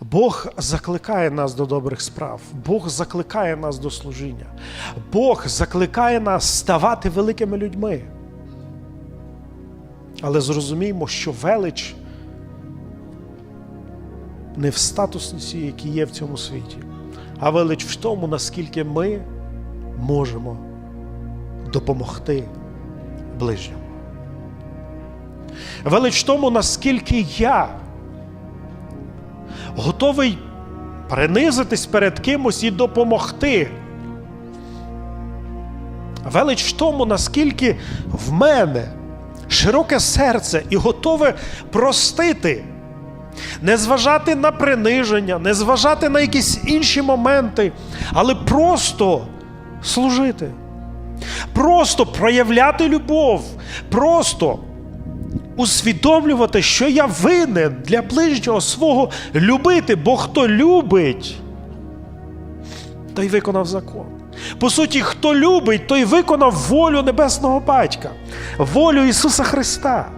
Бог закликає нас до добрих справ, Бог закликає нас до служіння, Бог закликає нас ставати великими людьми. Але зрозуміймо, що велич не в статусі, які є в цьому світі, а велич в тому, наскільки ми можемо допомогти ближньому. Велич в тому, наскільки я готовий принизитись перед кимось і допомогти. Велич в тому, наскільки в мене широке серце і готове простити, не зважати на приниження, не зважати на якісь інші моменти, але просто служити, просто проявляти любов, просто усвідомлювати, що я винен для ближнього свого любити, бо хто любить, той виконав закон. По суті, хто любить, той виконав волю Небесного Батька, волю Ісуса Христа.